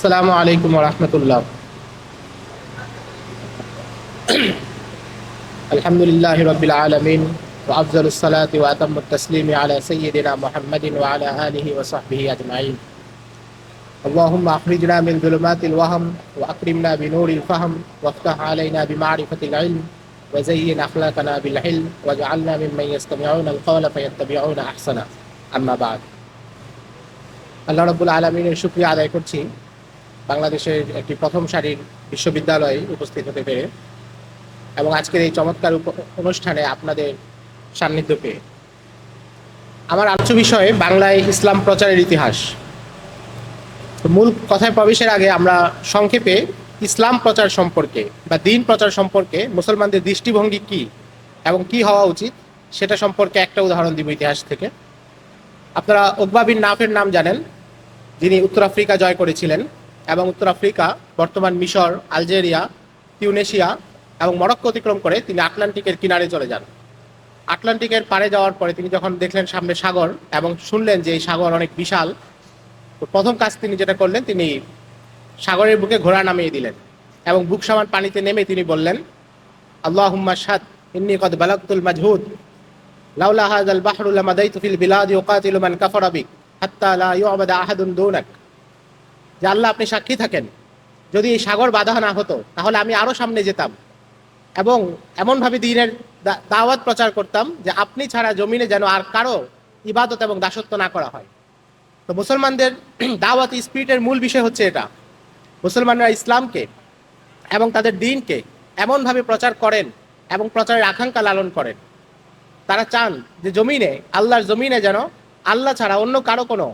আসসালামু আলাইকুম রহমতুল্লাহ আলহামদুলিল্লাহ রবিল আলমিন وأفضل الصلاة وأتم التسليم على سيدنا محمد وعلى آله وصحبه أجمعين اللهم أخرجنا من ظلمات الوهم وأكرمنا بنور الفهم وافتح علينا بمعرفة العلم وزين أخلاقنا بالحلم واجعلنا ممن يستمعون القول فيتبعون أحسنه أما بعد আল্লাহ রব্বুল আলমিনের শুক্রিয়া আদায় করছি বাংলাদেশের একটি প্রথম সারির বিশ্ববিদ্যালয়ে উপস্থিত হতে পেরে এবং আজকের এই চমৎকার অনুষ্ঠানে আপনাদের সান্নিধ্য পেয়ে। আমার আলোচ্য বিষয়ে বাংলায় ইসলাম প্রচারের ইতিহাস। মূল কথায় প্রবেশের আগে আমরা সংক্ষেপে ইসলাম প্রচার সম্পর্কে বা দিন প্রচার সম্পর্কে মুসলমানদের দৃষ্টিভঙ্গি কি এবং কি হওয়া উচিত সেটা সম্পর্কে একটা উদাহরণ দিব ইতিহাস থেকে। আপনারা ওকবা বিন নাফের নাম জানেন, যিনি উত্তর আফ্রিকা জয় করেছিলেন। এবং উত্তর আফ্রিকা, বর্তমান মিশর, আলজেরিয়া, তিউনেশিয়া এবং মরক্কো অতিক্রম করে তিনি আটলান্টিকের কিনারে চলে যান। আটলান্টিকের পারে যাওয়ার পরে তিনি যখন দেখলেন সামনে সাগর এবং শুনলেন যে এই সাগর অনেক বিশাল, তো প্রথম কাজ তিনি যেটা করলেন, তিনি সাগরের বুকে ঘোড়া নামিয়ে দিলেন এবং বুক সমান পানিতে নেমে তিনি বললেন আল্লাহ সাদ ইন্নি কদ বালাকুল মাজহুদ। লাউলা হাযাল বাহরু লামাদাইতু ফিল বিলাদি উকাতিলু মান কাফারা বিক, হাত্তা লা ইউবাদা আহাদুন যে আল্লাহ আপনি সাক্ষী থাকেন। যদি এই সাগর বাধা না হতো, তাহলে আমি আরও সামনে যেতাম। এবং এমনভাবে দিনের দাওয়াত প্রচার করতাম যে আপনি ছাড়া জমিনে যেন আর কারও ইবাদত এবং দাসত্ব না করা হয়। তো মুসলমানদের দাওয়াত স্পিরিটের মূল বিষয় হচ্ছে এটা। মুসলমানরা ইসলামকে এবং তাদের দিনকে এমনভাবে প্রচার করেন এবং প্রচারের আকাঙ্ক্ষা লালন করেন। তারা চান যে জমিনে, আল্লাহর জমিনে যেন আল্লাহ ছাড়া অন্য কারও কোনো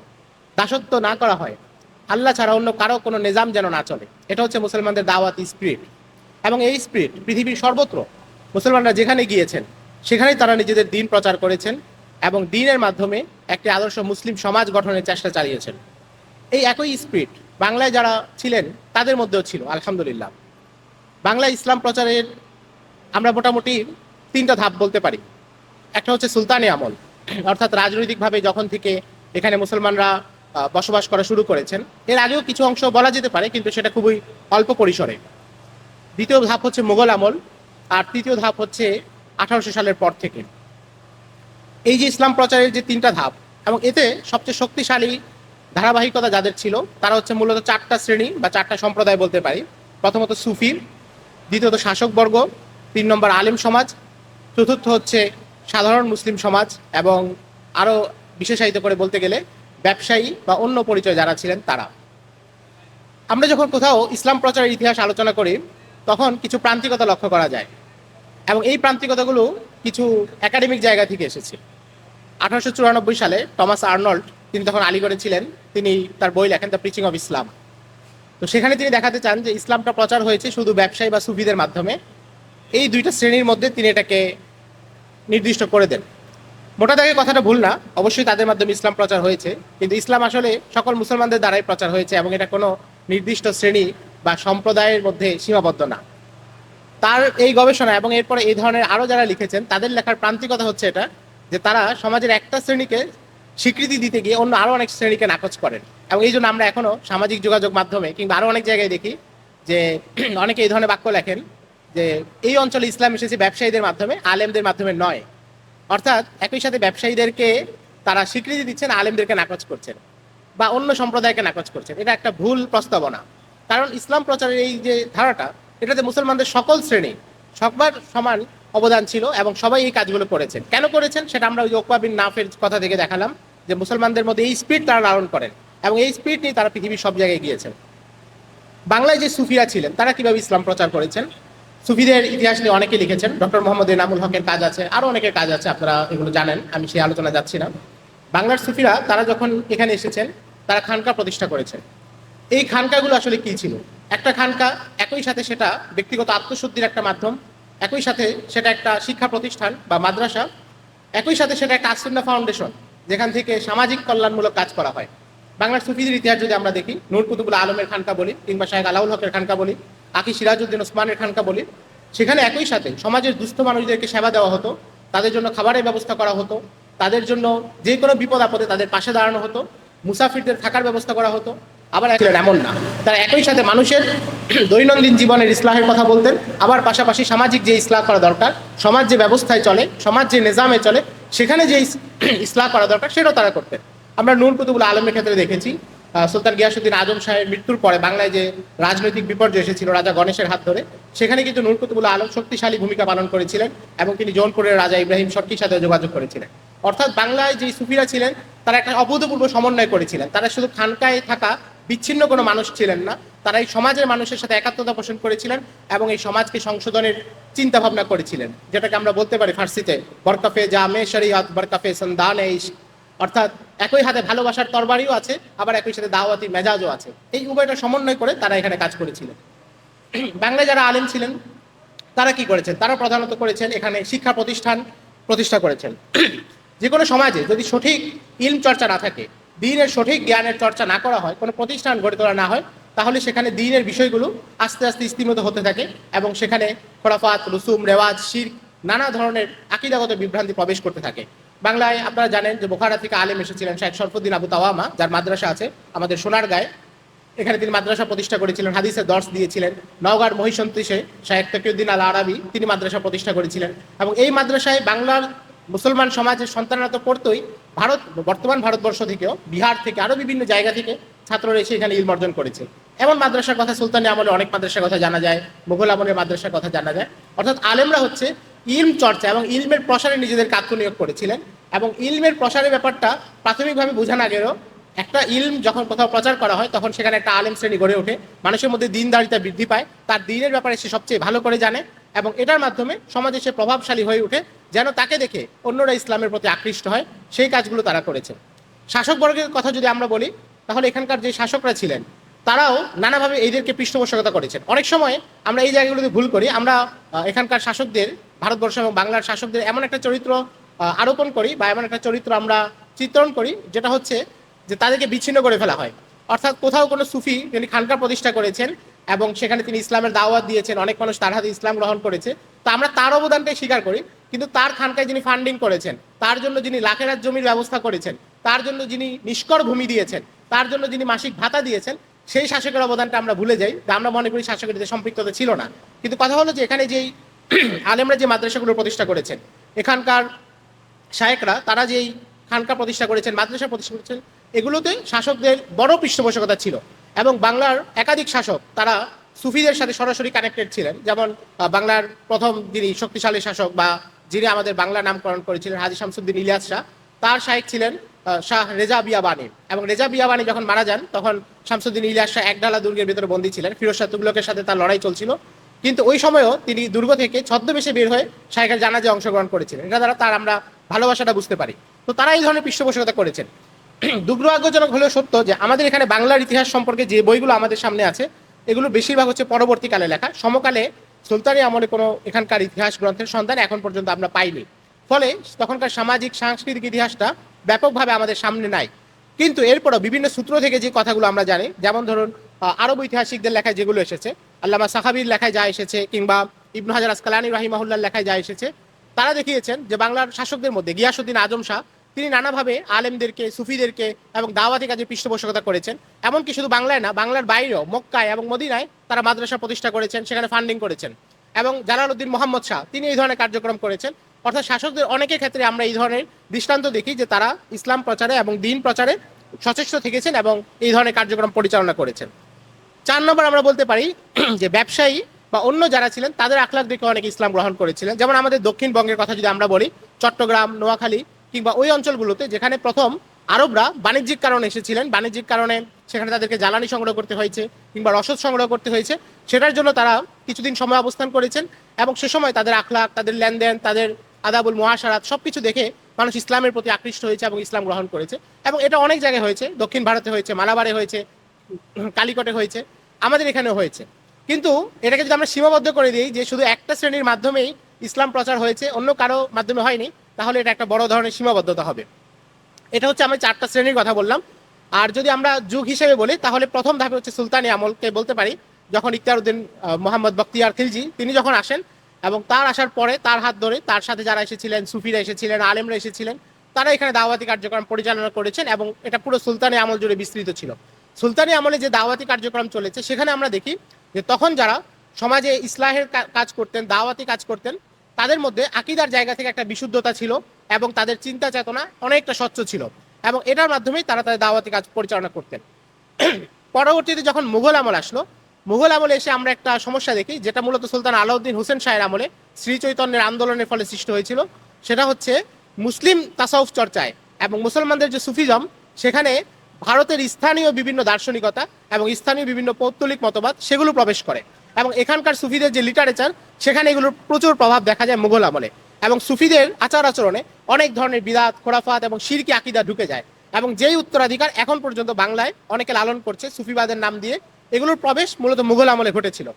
দাসত্ব না করা হয়। আল্লাহ ছাড়া অন্য কারও কোনো নিজাম যেন না চলে। এটা হচ্ছে মুসলমানদের দাওয়াত স্পিরিট এবং এই স্পিরিট পৃথিবীর সর্বত্র মুসলমানরা যেখানে গিয়েছেন, সেখানেই তারা নিজেদের দিন প্রচার করেছেন এবং দিনের মাধ্যমে একটি আদর্শ মুসলিম সমাজ গঠনের চেষ্টা চালিয়েছেন। এই একই স্পিরিট বাংলায় যারা ছিলেন, তাদের মধ্যেও ছিল, আলহামদুলিল্লাহ। বাংলা ইসলাম প্রচারের আমরা মোটামুটি তিনটা ধাপ বলতে পারি। একটা হচ্ছে সুলতানি আমল। অর্থাৎ রাজনৈতিকভাবে যখন থেকে এখানে মুসলমানরা বসবাস করা শুরু করেছেন। এর আগেও কিছু অংশ বলা যেতে পারে, কিন্তু সেটা খুবই অল্প পরিসরে। দ্বিতীয় ধাপ হচ্ছে মোগল আমল, আর তৃতীয় ধাপ হচ্ছে আঠারোশো সালের পর থেকে। এই যে ইসলাম প্রচারের যে তিনটা ধাপ, এবং এতে সবচেয়ে শক্তিশালী ধারাবাহিকতা যাদের ছিল, তারা হচ্ছে মূলত চারটা শ্রেণি বা চারটা সম্প্রদায় বলতে পারি। প্রথমত সুফি, দ্বিতীয়ত শাসকবর্গ তিন নম্বর আলেম সমাজ, চতুর্থ হচ্ছে সাধারণ মুসলিম সমাজ, এবং আরও বিশেষায়িত করে বলতে গেলে ব্যবসায়ী বা অন্য পরিচয় যারা ছিলেন তারা। আমরা যখন কোথাও ইসলাম প্রচারের ইতিহাস আলোচনা করি, তখন কিছু প্রান্তিকতা লক্ষ্য করা যায় এবং এই প্রান্তিকতাগুলো কিছু একাডেমিক জায়গা থেকে এসেছে। আঠারোশো চুরানব্বই সালে টমাস আর্নল্ড, তিনি তখন আলিগড়ে ছিলেন, তিনি তার বই লেখেন দ্য প্রিচিং অফ ইসলাম। তো সেখানে তিনি দেখাতে চান যে ইসলামটা প্রচার হয়েছে শুধু ব্যবসায়ী বা সুফিদের মাধ্যমে। এই দুইটা শ্রেণির মধ্যে তিনি এটাকে নির্দিষ্ট করে দেন। মোটা দাগে কথাটা ভুল না। অবশ্যই তাদের মাধ্যমে ইসলাম প্রচার হয়েছে। কিন্তু ইসলাম আসলে সকল মুসলমানদের দ্বারাই প্রচার হয়েছে এবং এটা কোনো নির্দিষ্ট শ্রেণি বা সম্প্রদায়ের মধ্যে সীমাবদ্ধ না। তার এই গবেষণা এবং এরপরে এই ধরনের আরও যারা লিখেছেন, তাদের লেখার প্রান্তিকতা হচ্ছে এটা, যে তারা সমাজের একটা শ্রেণীকে স্বীকৃতি দিতে গিয়ে অন্য আরও অনেক শ্রেণীকে নাকচ করেন। এবং এই জন্য আমরা এখনও সামাজিক যোগাযোগ মাধ্যমে কিংবা আরও অনেক জায়গায় দেখি যে অনেকে এই ধরনের বাক্য লেখেন যে, এই অঞ্চলে ইসলাম এসেছে ব্যবসায়ীদের মাধ্যমে, আলেমদের মাধ্যমে নয়। অর্থাৎ একই সাথে ব্যবসায়ীদেরকে তারা স্বীকৃতি দিচ্ছেন, আলেমদেরকে নাকচ করছেন বা অন্য সম্প্রদায়কে নাকচ করছেন। এটা একটা ভুল প্রস্তাবনা। কারণ ইসলাম প্রচারের এই যে ধারাটা, এটাতে মুসলমানদের সকল শ্রেণি, সবার সমান অবদান ছিল এবং সবাই এই কাজগুলো করেছেন। কেন করেছেন? সেটা আমরা ওই ওকবা বিন নাফের কথা থেকে দেখালাম যে মুসলমানদের মধ্যে এই স্পিড তারা লালন করেন এবং এই স্পিড নিয়ে তারা পৃথিবীর সব জায়গায় গিয়েছেন। বাংলায় যে সুফিরা ছিলেন, তারা কীভাবে ইসলাম প্রচার করেছেন? সুফিদের ইতিহাস নিয়ে অনেকে লিখেছেন। ডক্টর মোহাম্মদ এনামুল হকের কাজ আছে আরও অনেকের কাজ আছে, আপনারা এগুলো জানেন, আমি সেই আলোচনা যাচ্ছি না। বাংলার সুফিরা, তারা যখন এখানে এসেছেন, তারা খানকা প্রতিষ্ঠা করেছেন। এই খানকাগুলো আসলে কী ছিল? একটা খানকা, একই সাথে সেটা ব্যক্তিগত আত্মশুদ্ধির একটা মাধ্যম, একই সাথে সেটা একটা শিক্ষা প্রতিষ্ঠান বা মাদ্রাসা, একই সাথে সেটা একটা আসিন্না ফাউন্ডেশন, যেখান থেকে সামাজিক কল্যাণমূলক কাজ করা হয়। বাংলার সুফিদের ইতিহাস যদি আমরা দেখি, নূর কুতুবুল আলমের খানকা বলি, কিংবা শাহেখ আলাউল হকের খানকা বলি আকি সিরাজউদ্দিন ওসমানের খানকা বলি সেখানে একই সাথে সমাজের দুস্থ মানুষদেরকে সেবা দেওয়া হতো তাদের জন্য খাবারের ব্যবস্থা করা হতো তাদের জন্য যে কোনো বিপদ আপদে তাদের পাশে দাঁড়ানো হতো মুসাফিরদের থাকার ব্যবস্থা করা হতো আবার ছিলেন এমন না। তারা একই সাথে মানুষের দৈনন্দিন জীবনের ইসলাহের কথা বলতেন আবার পাশাপাশি সামাজিক যে ইসলাহ করা দরকার সমাজ যে ব্যবস্থায় চলে সমাজ যে নিজামে চলে সেখানে যে ইস- ইসলাহ করা দরকার সেটাও তারা করতেন। আমরা নূর কুতুবুল আলমের ক্ষেত্রে দেখেছি সুলতান গিয়াসুদ্দিন আজম সাহেবের মৃত্যুর পরে বাংলায় যে রাজনৈতিক বিপর্যয় এসেছিল রাজা গণেশের হাত ধরে, সেখানে কিন্তু নূর কুতুবুল আলম শক্তিশালী ভূমিকা পালন করেছিলেন এবং তিনি জৌনপুরের রাজা ইব্রাহিম শর্কির সাথে যোগাযোগ করেছিলেন। অর্থাৎ বাংলায় যে সুফিরা ছিলেন, তারা একটা অভূতপূর্ব সমন্বয় করেছিলেন। তারা শুধু খানকায় থাকা বিচ্ছিন্ন কোনো মানুষ ছিলেন না, তারা এই সমাজের মানুষের সাথে একাত্মতা পোষণ করেছিলেন এবং এই সমাজকে সংশোধনের চিন্তা ভাবনা করেছিলেন, যেটাকে আমরা বলতে পারি ফার্সিতে, বরকাফে জামে শরিয়ত, বরকাফে সন্দান অর্থাৎ একই হাতে ভালোবাসার তরবারিও আছে, আবার একই সাথে দাওয়াতি মেজাজও আছে। এই উভয়টা সমন্বয় করে তারা এখানে কাজ করেছিলেন বাংলায় যারা আলেম ছিলেন, তারা কি করেছেন? তারা প্রধানত করেছেন এখানে শিক্ষা প্রতিষ্ঠান প্রতিষ্ঠা করেছেন। যে কোনো সমাজে যদি সঠিক ইলম চর্চা না থাকে, দিনের সঠিক জ্ঞানের চর্চা না করা হয়, কোনো প্রতিষ্ঠান গড়ে তোলা না হয়, তাহলে সেখানে দিনের বিষয়গুলো আস্তে আস্তে স্তিমিত হতে থাকে এবং সেখানে খোরাফাত, রুসুম, রেওয়াজ শির নানা ধরনের আকিদাগত বিভ্রান্তি প্রবেশ করতে থাকে। বাংলায় আপনারা জানেন যে বোখারা থেকে আলেম এসেছিলেন শাহেদ শরফুদ্দিন আবু তাওয়ামা, যার মাদ্রাসা আছে আমাদের সোনার গায়ে এখানে তিনি মাদ্রাসা প্রতিষ্ঠা করেছিলেন হাদিসে দর্শ দিয়েছিলেন। নওগাঁর মহিষন্তিশে শাহেক তকিউদ্দিন আল আরবি তিনি মাদ্রাসা প্রতিষ্ঠা করেছিলেন। এবং এই মাদ্রাসায় বাংলার মুসলমান সমাজের সন্তানরা তো পড়তোই। ভারত, বর্তমান ভারতবর্ষ থেকেও, বিহার থেকে আরও বিভিন্ন জায়গা থেকে ছাত্ররা এসে এখানে ইলম অর্জন করেছে। এমন মাদ্রাসার কথা সুলতানি আমলে অনেক মাদ্রাসার কথা জানা যায়, মুঘল আমলের মাদ্রাসার কথা জানা যায়। অর্থাৎ আলেমরা হচ্ছে ইলম চর্চা এবং ইলমের প্রসারে নিজেদের আত্মনিয়োগ করেছিলেন এবং ইলমের প্রসারের ব্যাপারটা প্রাথমিকভাবে বোঝা না গেলেও একটা ইলম যখন কোথাও প্রচার করা হয়, তখন সেখানে একটা আলেম শ্রেণি গড়ে ওঠে। মানুষের মধ্যে দিনদারিতা বৃদ্ধি পায়। তার দিনের ব্যাপারে সে সবচেয়ে ভালো করে জানে এবং এটার মাধ্যমে সমাজে সে প্রভাবশালী হয়ে ওঠে, যেন তাকে দেখে অন্যরা ইসলামের প্রতি আকৃষ্ট হয়। সেই কাজগুলো তারা করেছে। শাসকবর্গের কথা যদি আমরা বলি, তাহলে এখানকার যে শাসকরা ছিলেন তারাও নানাভাবে এইদেরকে পৃষ্ঠপোষকতা করেছেন। অনেক সময় আমরা এই জায়গাগুলোতে ভুল করি, আমরা এখানকার শাসকদের, ভারতবর্ষ এবং বাংলার শাসকদের এমন একটা চরিত্র আরোপণ করি বা এমন একটা চরিত্র আমরা চিত্রণ করি, যেটা হচ্ছে যে তাদেরকে বিচ্ছিন্ন করে ফেলা হয়। অর্থাৎ কোথাও কোনো সুফি যিনি খানকা প্রতিষ্ঠা করেছেন এবং সেখানে তিনি ইসলামের দাওয়াত দিয়েছেন, অনেক মানুষ তার হাতে ইসলাম গ্রহণ করেছে, তো আমরা তার অবদানটাই স্বীকার করি। কিন্তু তার খানকায় যিনি ফান্ডিং করেছেন, তার জন্য যিনি লাখের হাত জমির ব্যবস্থা করেছেন, তার জন্য যিনি নিষ্কর ভূমি দিয়েছেন, তার জন্য যিনি মাসিক ভাতা দিয়েছেন সেই শাসকের অবদানটা আমরা ভুলে যাই যে আমরা মনে করি শাসকের এতে সম্পৃক্ততা ছিল না। কিন্তু কথা হলো যে এখানে যেই আলেমরা যে মাদ্রাসাগুলো প্রতিষ্ঠা করেছেন, এখানকার শায়েকরা, তারা যেই খানকা প্রতিষ্ঠা করেছেন, মাদ্রাসা প্রতিষ্ঠা করেছেন, এগুলোতে শাসকদের বড় পৃষ্ঠপোষকতা ছিল। এবং বাংলার একাধিক শাসক, তারা সুফিদের সাথে সরাসরি কানেক্টেড ছিলেন। যেমন বাংলার প্রথম যিনি শক্তিশালী শাসক বা যিনি আমাদের বাংলা নামকরণ করেছিলেন, হাজি শামসুদ্দিন ইলিয়াস শাহ, তার শাহেক ছিলেন শাহ রেজা বিয়াবানি এবং রেজা বিয়াবানি যখন মারা যান, তখন শামসুদ্দিন ইলিয়াস শাহ একডালা দুর্গের ভিতরে বন্দী ছিলেন। ফিরোজ শাহ তুগলকের সাথে তার লড়াই চলছিল। কিন্তু ওই সময়ও তিনি দুর্গ থেকে ছদ্মবেশে বের হয়ে শাহেখের জানাজে অংশগ্রহণ করেছিলেন। এটা দ্বারা তার আমরা ভালোবাসাটা বুঝতে পারি। তো তারা এই ধরনের পৃষ্ঠপোষকতা করেছেন। দুর্ভাগ্যজনক হলেও সত্য যে আমাদের এখানে বাংলার ইতিহাস সম্পর্কে যে বইগুলো আমাদের সামনে আছে, এগুলো বেশিরভাগ হচ্ছে পরবর্তীকালে লেখা। সমকালে সুলতানি আমলে কোনো এখানকার ইতিহাস গ্রন্থের সন্ধান এখন পর্যন্ত আমরা পাইনি। ফলে তখনকার সামাজিক, সাংস্কৃতিক ইতিহাসটা ব্যাপকভাবে আমাদের সামনে নাই। কিন্তু এরপরও বিভিন্ন সূত্র থেকে যে কথাগুলো আমরা জানি, যেমন ধরুন আরব ঐতিহাসিকদের লেখায় যেগুলো এসেছে, আল্লামা সাহাবির লেখায় যা এসেছে, কিংবা ইবনু হাজার আসকালানি রাহিমাহুল্লার লেখায় যা এসেছে, তারা দেখিয়েছেন যে বাংলার শাসকদের মধ্যে গিয়াসুদ্দিন আজম শাহ, তিনি নানাভাবে আলেমদেরকে, সুফিদেরকে এবং দাওয়াতি কাজে পৃষ্ঠপোষকতা করেছেন। এমনকি শুধু বাংলায় না, বাংলার বাইরেও মক্কায় এবং মদিনায় তারা মাদ্রাসা প্রতিষ্ঠা করেছেন, সেখানে ফান্ডিং করেছেন। এবং জালালউদ্দিন মোহাম্মদ শাহ, তিনি এই ধরনের কার্যক্রম করেছেন। অর্থাৎ শাসকদের অনেকের ক্ষেত্রে আমরা এই ধরনের দৃষ্টান্ত দেখি যে তারা ইসলাম প্রচারে এবং দিন প্রচারে সচেষ্ট থেকেছেন এবং এই ধরনের কার্যক্রম পরিচালনা করেছেন। চার নম্বর আমরা বলতে পারি যে ব্যবসায়ী বা অন্য যারা ছিলেন, তাদের আখলাক দেখে অনেক ইসলাম গ্রহণ করেছিলেন। যেমন আমাদের দক্ষিণবঙ্গের কথা যদি আমরা বলি, চট্টগ্রাম, নোয়াখালী কিংবা ওই অঞ্চলগুলোতে যেখানে প্রথম আরবরা বাণিজ্যিক কারণে এসেছিলেন, বাণিজ্যিক কারণে সেখানে তাদেরকে জ্বালানি সংগ্রহ করতে হয়েছে কিংবা রসদ সংগ্রহ করতে হয়েছে, সেটার জন্য তারা কিছুদিন সময় অবস্থান করেছেন এবং সে সময় তাদের আখলাখ, তাদের লেনদেন, তাদের আদাবুল মহাসারাত সব কিছু দেখে মানুষ ইসলামের প্রতি আকৃষ্ট হয়েছে এবং ইসলাম গ্রহণ করেছে। এবং এটা অনেক জায়গায় হয়েছে। দক্ষিণ ভারতে হয়েছে মালাবারে হয়েছে কালিকটে হয়েছে আমাদের এখানেও হয়েছে। কিন্তু এটাকে যদি আমরা সীমাবদ্ধ করে দিই যে শুধু একটা শ্রেণির মাধ্যমেই ইসলাম প্রচার হয়েছে অন্য কারও মাধ্যমে হয়নি তাহলে এটা একটা বড় ধরনের সীমাবদ্ধতা হবে। এটা হচ্ছে আমি চারটা শ্রেণির কথা বললাম। আর যদি আমরা যুগ হিসেবে বলি তাহলে প্রথম ধাপে হচ্ছে সুলতানি আমলকে বলতে পারি। যখন ইখতিয়ার উদ্দিন আহ, মোহাম্মদ বখতিয়ার খিলজি তিনি যখন আসেন এবং তার আসার পরে তার হাত ধরে তার সাথে যারা এসেছিলেন, সুফিরা এসেছিলেন, আলেমরা এসেছিলেন, তারা এখানে দাওয়াতি কার্যক্রম পরিচালনা করেছেন এবং এটা পুরো সুলতানি আমল জুড়ে বিস্তৃত ছিল। সুলতানি আমলে যে দাওয়াতি কার্যক্রম চলেছে, সেখানে আমরা দেখি যে তখন যারা সমাজে ইসলাহের কাজ করতেন, দাওয়াতি কাজ করতেন, তাদের মধ্যে আকিদার জায়গা থেকে একটা বিশুদ্ধতা ছিল এবং তাদের চিন্তা চেতনা অনেকটা স্বচ্ছ ছিল এবং এটার মাধ্যমেই তারা তাদের দাওয়াতি কাজ পরিচালনা করতেন। পরবর্তীতে যখন মুঘল আমল আসলো মুঘল আমলে এসে আমরা একটা সমস্যা দেখি, যেটা মূলত সুলতান আলাউদ্দিন হোসেন শাহের আমলে শ্রী চৈতন্যের আন্দোলনের ফলে সৃষ্টি হয়েছিল। সেটা হচ্ছে মুসলিম তাসাউফ চর্চায় এবং মুসলমানদের যে সুফিজম, সেখানে ভারতের স্থানীয় বিভিন্ন দার্শনিকতা এবং স্থানীয় বিভিন্ন পৌত্তলিক মতবাদ সেগুলো প্রবেশ করে এবং এখানকার সুফিদের যে লিটারেচার সেখানে এগুলোর প্রচুর প্রভাব দেখা যায় মুঘল আমলে এবং সুফিদের আচার আচরণে অনেক ধরনের বিদাত, খোরাফাত এবং শিরকি আকিদা ঢুকে যায় এবং যেই উত্তরাধিকার এখন পর্যন্ত বাংলায় অনেকে লালন করছে সুফিবাদের নাম দিয়ে এগুলোর প্রবেশ মূলত মুঘল আমলে ঘটেছিল।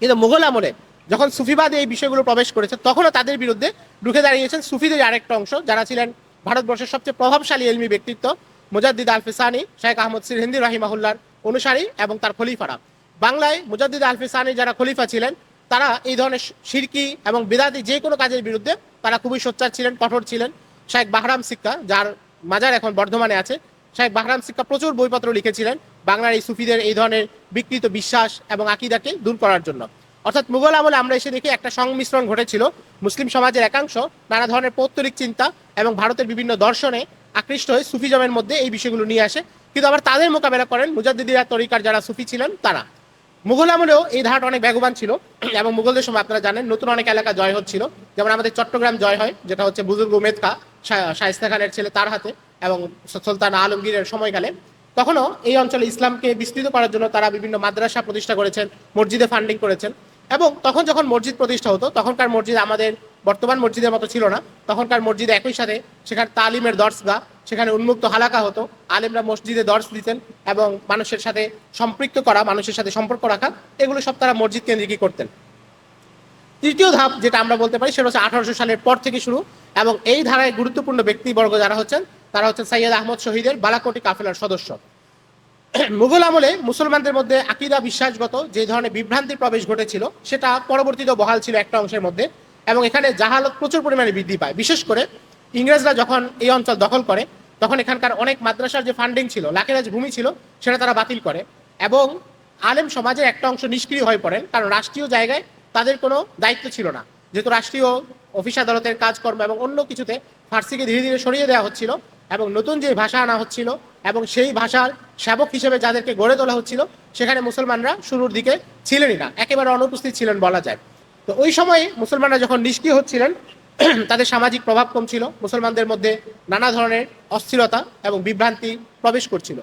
কিন্তু মুঘল আমলে যখন সুফিবাদ এই বিষয়গুলো প্রবেশ করেছে, তখনও তাদের বিরুদ্ধে ঢুকে দাঁড়িয়েছেন সুফিদের আরেকটা অংশ, যারা ছিলেন ভারতবর্ষের সবচেয়ে প্রভাবশালী এলমি ব্যক্তিত্ব মুজাদ্দিদ আল ফিসানি শেখ আহমদ সিরহিন্দি রাহিমাহুল্লার অনুসারী এবং তার খলিফারা। বাংলায় মুজাদ্দিদ আল ফিসানি যারা খলিফা ছিলেন, তারা এই ধরনের শিরকি এবং বিদাতি যে কোনো কাজের বিরুদ্ধে তারা খুবই সোচ্চার ছিলেন, কঠোর ছিলেন। শেখ বাহরাম সিক্কা, যার মাজার এখন বর্ধমানে আছে, শেখ বাহরাম সিক্কা প্রচুর বইপত্র লিখেছিলেন। বাংলার এই সুফিদের এই ধরনের বিকৃত বিশ্বাস এবং আকিদাকে দূর করার জন্য। অর্থাৎ মুঘল আমলে আমরা এসে দেখি একটা সংমিশ্রণ ঘটেছিল। মুসলিম সমাজের একাংশ নানা ধরনের পৌত্তলিক চিন্তা এবং ভারতের বিভিন্ন দর্শনে আকৃষ্ট হয়ে সুফিজমের মধ্যে এই বিষয়গুলো নিয়ে আসে। কিন্তু আবার তাদের মোকাবেলা করেন মুজাদ্দিদিয়া তরিকার যারা সুফি ছিলেন তারা। মুঘল আমলেও এই ধারাটা অনেক বেগবান ছিল এবং মুঘলদের সময় আপনারা জানেন নতুন অনেক এলাকা জয় হচ্ছিল। যেমন আমাদের চট্টগ্রাম জয় হয়, যেটা হচ্ছে বুজুর্গ শা- শায়েস্তা খানের ছেলে তার হাতে এবং সুলতান আলমগীরের সময়কালে। তখনও এই অঞ্চলে ইসলামকে বিস্তৃত করার জন্য তারা বিভিন্ন মাদ্রাসা প্রতিষ্ঠা করেছেন, মসজিদে ফান্ডিং করেছেন এবং তখন যখন মসজিদ প্রতিষ্ঠা হতো, তখনকার মসজিদ আমাদের বর্তমান মসজিদের মতো ছিল না। তখনকার মসজিদে একই সাথে সেখানে তালিমের দর্শগা সেখানে উন্মুক্ত হালাকা হতো। আলেমরা মসজিদে দর্শ দিতেন এবং মানুষের সাথে সম্পৃক্ত করা, মানুষের সাথে সম্পর্ক রাখা, এগুলো সব তারা মসজিদ কেন্দ্রিকই করতেন। তৃতীয় ধাপ যেটা আমরা বলতে পারি, সেটা হচ্ছে আঠারোশো সালের পর থেকে শুরু এবং এই ধারায় গুরুত্বপূর্ণ ব্যক্তিবর্গ যারা হচ্ছেন তারা হচ্ছেন সৈয়দ আহমদ শহীদের বালাকোটি কাফেলার সদস্য। মুঘল আমলে মুসলমানদের মধ্যে আকিদা বিশ্বাসগত যে ধরনের বিভ্রান্তির প্রবেশ ঘটেছিল, সেটা পরবর্তীতে বহাল ছিল একটা অংশের মধ্যে এবং এখানে জাহালত প্রচুর পরিমাণে বৃদ্ধি পায়। বিশেষ করে ইংরেজরা যখন এই অঞ্চল দখল করে, তখন এখানকার অনেক মাদ্রাসার যে ফান্ডিং ছিল লাখেরাজ ভূমি ছিল, সেটা তারা বাতিল করে এবং আলেম সমাজের একটা অংশ নিষ্ক্রিয় হয়ে পড়েন, কারণ রাষ্ট্রীয় জায়গায় তাদের কোনো দায়িত্ব ছিল না। যেহেতু রাষ্ট্রীয় অফিস আদালতের কাজকর্ম এবং অন্য কিছুতে ফার্সিকে ধীরে ধীরে সরিয়ে দেওয়া হচ্ছিল এবং নতুন যে ভাষা আনা হচ্ছিল এবং সেই ভাষার সেবক হিসেবে যাদেরকে গড়ে তোলা হচ্ছিল, সেখানে মুসলমানরা শুরুর দিকে ছিলেনই না, একেবারে অনুপস্থিত ছিলেন বলা যায়। তো ওই সময়ে মুসলমানরা যখন নিষ্ক্রিয় হচ্ছিলেন, তাদের সামাজিক প্রভাব কম ছিল মুসলমানদের মধ্যে নানা ধরনের অস্থিরতা এবং বিভ্রান্তি প্রবেশ করছিল।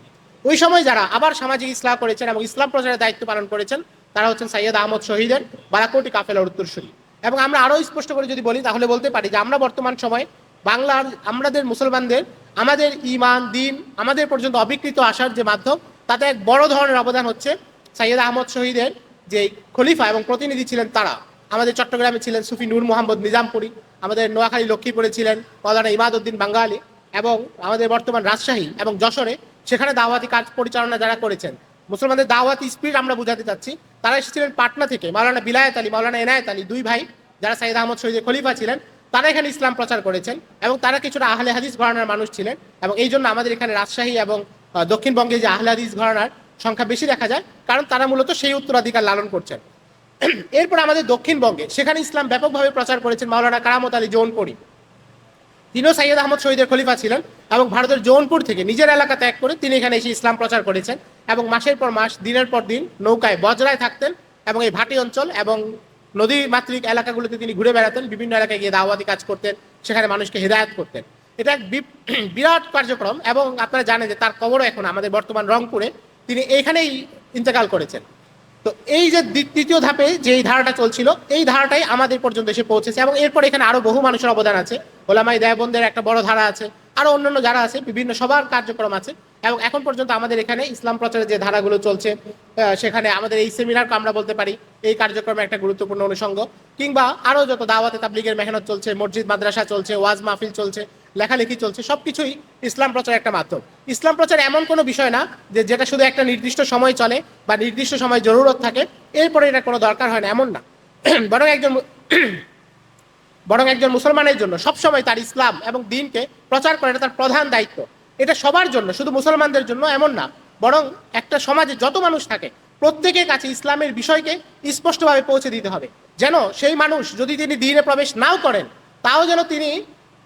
ওই সময় যারা আবার সামাজিক ইসলাম করেছেন এবং ইসলাম প্রচারের দায়িত্ব পালন করেছেন, তারা হচ্ছেন সৈয়দ আহমদ শহীদের বারাকোটি কাফেলার উত্তরসূরি এবং আমরা আরও স্পষ্ট করে যদি বলি, তাহলে বলতে পারি যে আমরা বর্তমান সময়ে বাংলার আমাদের মুসলমানদের আমাদের ইমান, দিন আমাদের পর্যন্ত অবিকৃত আসার যে মাধ্যম, তাতে এক বড় ধরনের অবদান হচ্ছে সৈয়দ আহমদ শহীদের যে খলিফা এবং প্রতিনিধি ছিলেন তারা। আমাদের চট্টগ্রামে ছিলেন সুফি নূর মোহাম্মদ নিজামপুরি, আমাদের নোয়াখালী, লক্ষ্মীপুরে ছিলেন মৌলানা ইমাদউদ্দিন বাঙ্গালি এবং আমাদের বর্তমান রাজশাহী এবং যশোরে সেখানে দাওয়াতি কাজ পরিচালনা যারা করেছেন। মুসলমানদের দাওয়াতি স্পিড আমরা বুঝাতে চাচ্ছি। তারা এসেছিলেন পাটনা থেকে। মাওলানা বিলায়ত আলী মাওলানা এনায়েত আলী দুই ভাই, যারা সাইদ আহমদ শহীদের খলিফা ছিলেন তারা এখানে ইসলাম প্রচার করেছেন এবং তারা কিছুটা আহলে হাদিস ঘরানার মানুষ ছিলেন এবং এই জন্য আমাদের এখানে রাজশাহী এবং দক্ষিণবঙ্গে যে আহলে হাদিস ঘরানার সংখ্যা বেশি দেখা যায়, কারণ তারা মূলত সেই উত্তরাধিকার লালন করছেন। এরপর আমাদের দক্ষিণবঙ্গে, সেখানে ইসলাম ব্যাপকভাবে প্রচার করেছেন মাওলানা কারামত আলী জৌনপুরি। তিনিও সাইয়দ আহমদ শহীদের খলিফা ছিলেন এবং ভারতের জৌনপুর থেকে নিজের এলাকা ত্যাগ করে তিনি এখানে এসে ইসলাম প্রচার করেছেন এবং মাসের পর মাস, দিনের পর দিন নৌকায় বজরায় থাকতেন এবং এই ভাটি অঞ্চল এবং নদী মাতৃক এলাকাগুলোতে তিনি ঘুরে বেড়াতেন, বিভিন্ন এলাকায় গিয়ে দাওয়াতি কাজ করতেন, সেখানে মানুষকে হেদায়ত করতেন। এটা এক বিরাট কার্যক্রম এবং আপনারা জানেন যে তার কবরও এখন আমাদের বর্তমান রংপুরে। তিনি এইখানেই ইন্তেকাল করেছেন। তো এই যে তৃতীয় ধাপে যে ধারাটা চলছিল, এই ধারাটাই আমাদের পর্যন্ত এসে পৌঁছেছে এবং এরপর এখানে আরও বহু মানুষের অবদান আছে। ওলামাই দেয়বন্দের একটা বড় ধারা আছে, আরও অন্যান্য যারা আছে, বিভিন্ন সবার কার্যক্রম আছে। এবং এখন পর্যন্ত আমাদের এখানে ইসলাম প্রচারের যে ধারাগুলো চলছে সেখানে আমাদের এই সেমিনারকে আমরা বলতে পারি, এই কার্যক্রমে একটা গুরুত্বপূর্ণ অনুষঙ্গ। কিংবা আরও যত দাওয়াতে তাবলিগের মেহনত চলছে, মসজিদ, মাদ্রাসা চলছে, ওয়াজ মাহফিল চলছে, লেখালেখি চলছে, সবকিছুই ইসলাম প্রচার একটা মাধ্যম। ইসলাম প্রচার এমন কোনো বিষয় না যে যেটা শুধু একটা নির্দিষ্ট সময় চলে বা নির্দিষ্ট সময় জরুরত থাকে, এরপরে এটা কোনো দরকার হয় না, এমন না। বরং একজন বরং একজন মুসলমানের জন্য সবসময় তার ইসলাম এবং দিনকে প্রচার করা এটা তার প্রধান দায়িত্ব। এটা সবার জন্য, শুধু মুসলমানদের জন্য এমন না, বরং একটা সমাজে যত মানুষ থাকে, প্রত্যেকের কাছে ইসলামের বিষয়কে স্পষ্টভাবে পৌঁছে দিতে হবে। যেন সেই মানুষ যদি তিনি দিনে প্রবেশ নাও করেন, তাও যেন তিনি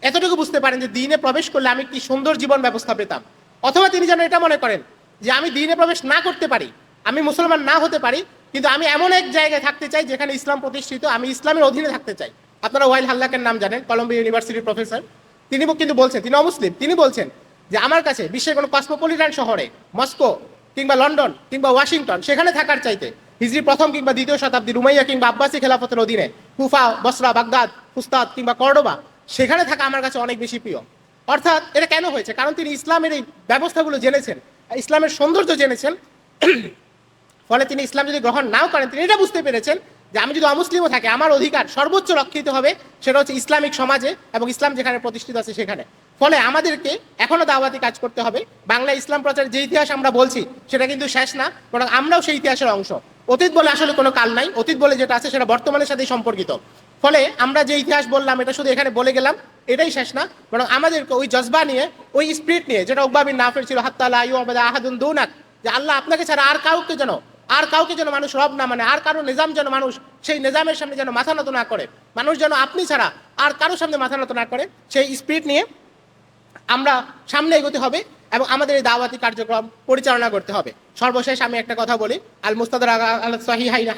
এতটুকু বুঝতে পারেন যে দিনে প্রবেশ করলে আমি কি সুন্দর জীবন ব্যবস্থা পেতাম। অথবা তিনি যেন এটা মনে করেন যে আমি দিনে প্রবেশ না করতে পারি, আমি মুসলমান না হতে পারি, কিন্তু আমি এমন এক জায়গায় থাকতে চাই যেখানে ইসলাম প্রতিষ্ঠিত, আমি ইসলামের অধীনে থাকতে চাই। আপনারা ওয়াইল হাল্লাকের নাম জানেন, কলম্বিয়া ইউনিভার্সিটির প্রফেসর। তিনি কিন্তু বলছেন, তিনি অমুসলিম, তিনি বলছেন যে আমার কাছে বিশ্বের কোনো কসমোপলিটান শহরে, মস্কো কিংবা লন্ডন কিংবা ওয়াশিংটন, সেখানে থাকার চাইতে হিজরি প্রথম কিংবা দ্বিতীয় শতাব্দীর রুমাইয়া কিংবা আব্বাসী খেলাফতের অধীনে কুফা, বসরা, বাগদাদ, ফুস্তাদ কিংবা কর্ডোবা, সেখানে থাকা আমার কাছে অনেক বেশি প্রিয়। অর্থাৎ এটা কেন হয়েছে? কারণ তিনি ইসলামের এই ব্যবস্থাগুলো জেনেছেন, ইসলামের সৌন্দর্য জেনেছেন, ফলে তিনি ইসলাম যদি গ্রহণ নাও করেন, তিনি এটা বুঝতে পেরেছেন যে আমি যদি অমুসলিমও থাকি, আমার অধিকার সর্বোচ্চ রক্ষিত হবে, সেটা হচ্ছে ইসলামিক সমাজে এবং ইসলাম যেখানে প্রতিষ্ঠিত আছে সেখানে। ফলে আমাদেরকে এখনও দাওয়াতি কাজ করতে হবে। বাংলা ইসলাম প্রচার যে ইতিহাস আমরা বলছি, সেটা কিন্তু শেষ না, বরং আমরাও সেই ইতিহাসের অংশ। অতীত বলে আসলে কোনো কাল নাই, অতীত বলে যেটা আছে সেটা বর্তমানের সাথেই সম্পর্কিত। ফলে আমরা যে ইতিহাস বললাম, এটা শুধু এখানে বলে গেলাম, এটাই শেষ না, বরং আমাদেরকে ওই জজবা নিয়ে, ওই স্পিরিট নিয়ে, যেটা উকবাবিন নাফের ছিল হাত্তালা ইউ আহাদুন দুনাক, যে আল্লাহ আপনাকে ছাড়া আর কাউকে যেন, আর কাউকে যেন মানুষ রব না মানে আর কারও নিজাম যেন মানুষ, সেই নিজামের সামনে যেন মাথা নত না করে, মানুষ যেন আপনি ছাড়া আর কারোর সামনে মাথা নত না করে, সেই স্পিরিট নিয়ে আমরা সামনে এগোতে হবে এবং আমাদের এই দাওয়াতি কার্যক্রম পরিচালনা করতে হবে। সর্বশেষ আমি একটা কথা বলি আল মুস্তাদ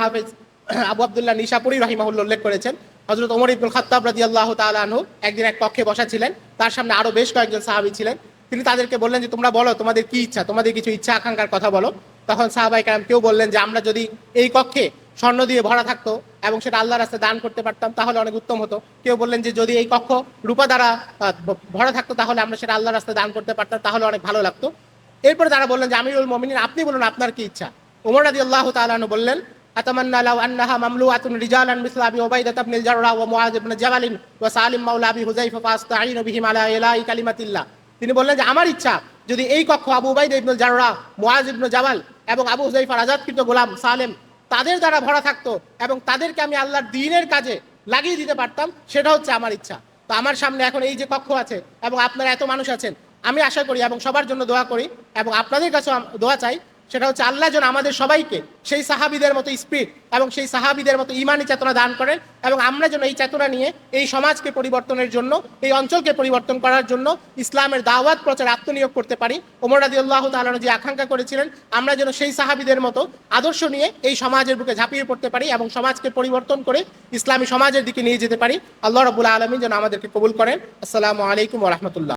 হাফেজ আবু আবদুল্লাহ নিশাপুরি রহিমাহুল্লাহ উল্লেখ করেছেন হজরত ওমর ইবুল খাত্তাব রাজি আল্লাহ তালু একদিন এক কক্ষে বসা ছিলেন, তার সামনে আরও বেশ কয়েকজন সাহাবি ছিলেন। তিনি তাদেরকে বললেন যে, তোমরা বলো, তোমাদের কি ইচ্ছা? তোমাদের কিছু ইচ্ছা আকাঙ্ক্ষার কথা বলো। তখন সাহাবাই কালাম কেউ বললেন যে, আমরা যদি এই কক্ষে স্বর্ণ দিয়ে ভরা থাকতো এবং সেটা আল্লাহ রাস্তায় দান করতে পারতাম, তাহলে অনেক উত্তম হতো। কেউ বললেন যে, যদি এই কক্ষ রূপা দ্বারা ভরা থাকতো, তাহলে আমরা সেটা আল্লাহ রাস্তায় দান করতে পারতাম, তাহলে অনেক ভালো লাগতো। এরপরে তারা বললেন যে, আমিরুল মমিনিন, আপনি বলুন আপনার কি ইচ্ছা? উমর রাদি আল্লাহ তালু বললেন ইবনে ইবনে তিনি বললেন যে, আমার ইচ্ছা, যদি এই কক্ষ আবু উবাইদা ইবনুল জাররা, মুআয ইবনে জাবাল এবং আবু হুযাইফার আজাদকৃত গোলাম সালেম তাদের দ্বারা ভরা থাকতো এবং তাদেরকে আমি আল্লাহর দিনের কাজে লাগিয়ে দিতে পারতাম, সেটা হচ্ছে আমার ইচ্ছা। তো আমার সামনে এখন এই যে কক্ষ আছে এবং আপনারা এত মানুষ আছেন, আমি আশা করি এবং সবার জন্য দোয়া করি এবং আপনাদের কাছেও দোয়া চাই সেটা হচ্ছে আল্লাহ যেন আমাদের সবাইকে সেই সাহাবিদের মতো স্পিড এবং সেই সাহাবিদের মতো ইমানি চেতনা দান করেন এবং আমরা যেন এই চেতনা নিয়ে এই সমাজকে পরিবর্তনের জন্য, এই অঞ্চলকে পরিবর্তন করার জন্য ইসলামের দাওয়াত প্রচার আত্মনিয়োগ করতে পারি। ওমর রাদি আল্লাহ তালন যে আকাঙ্ক্ষা করেছিলেন, আমরা যেন সেই সাহাবিদের মতো আদর্শ নিয়ে এই সমাজের বুকে ঝাঁপিয়ে পড়তে পারি এবং সমাজকে পরিবর্তন করে ইসলামী সমাজের দিকে নিয়ে যেতে পারি। আল্লাহ রবুল্লা আলমী যেন আমাদেরকে কবুল করেন। আসসালামু আলাইকুম রহমতুল্লাহ।